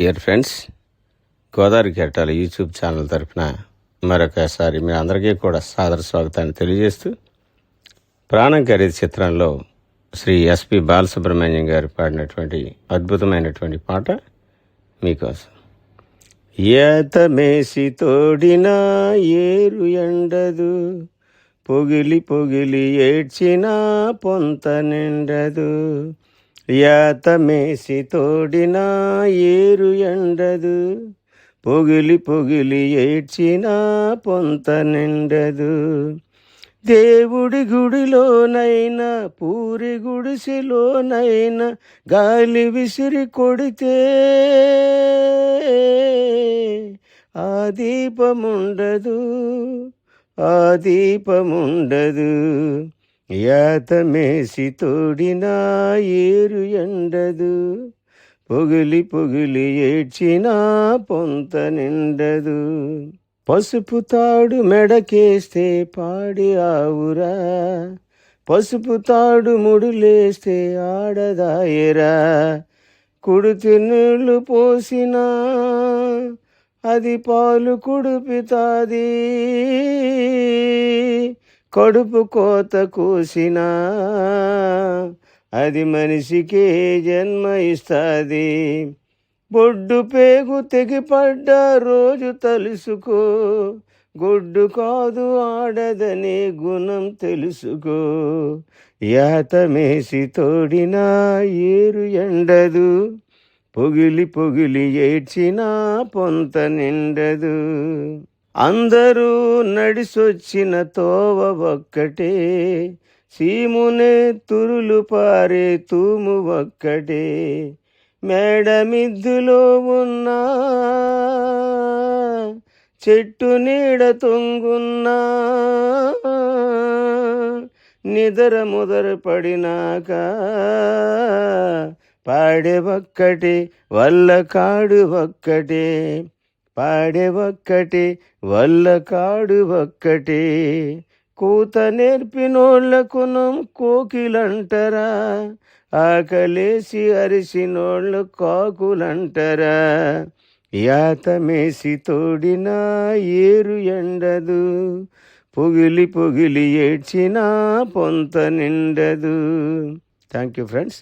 Dear friends Godavari కేటాల YouTube channel తరఫున మరొకసారి మీ అందరికీ కూడా సాదర స్వాగతాన్ని తెలియజేస్తూ ప్రాణం ఖరీదు చిత్రంలో శ్రీ ఎస్పి బాలసుబ్రహ్మణ్యం గారు పాడినటువంటి అద్భుతమైనటువంటి పాట మీకోసం ఏతమేసి తోడినా ఏరు ఎండదు పొగిలి పొగిలి ఏడ్చినా పొంత నిండదు యాతమేసి తోడినా ఏరు ఎండదు పొగిలి పొగిలి ఏడ్చినా పొంత నిండదు దేవుడి గుడిలోనైనా పూరి గుడిసెలోనైనా గాలి విసిరి కొడితే ఆ దీపముండదు ఆ దీపముండదు యాతమేసి తోడినా ఏరు ఎండదు పొగిలి పొగిలి ఏడ్చినా పొంత నిండదు పసుపు తాడు మెడకేస్తే పాడి ఆవురా పసుపు తాడు ముడులేస్తే ఆడదాయరా కుడితి నీళ్లు పోసినా అది పాలు కుడిపితాది కడుపు కోత కూసినా అది మనిషికే జన్మ ఇస్తుంది బొడ్డు పేగు తెగిపడ్డ రోజు తలుసుకో గొడ్డు కాదు ఆడదనే గుణం తెలుసుకో యాతమేసి తోడినా ఏరు ఎండదు పొగిలి పొగిలి ఏడ్చినా పొంత నిండదు అందరూ నడిసొచ్చిన తోవ ఒక్కటే సీమునే తురులు పారే తూము ఒక్కటే మేడమిద్దులో ఉన్నా చెట్టు నీడ తొంగున్నా నిదర ముదర పడినాక పాడే ఒక్కటే వల్ల కాడు ఒక్కటే పాడే ఒక్కటే వల్ల కాడు ఒక్కటే కూత నేర్పినోళ్ళకునం కోకిలంటరా ఆకలేసి అరిసినోళ్ళు కాకులంటరా యాతమేసి తోడినా ఏరు ఎండదు పొగిలి పొగిలి ఏడ్చినా పొంత నిండదు thank you friends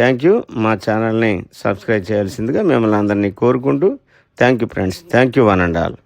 thank you మా ఛానల్ని సబ్స్క్రైబ్ చేయాల్సిందిగా మిమ్మల్ని అందరినీ కోరుకుంటూ Thank you, friends. Thank you, one and all.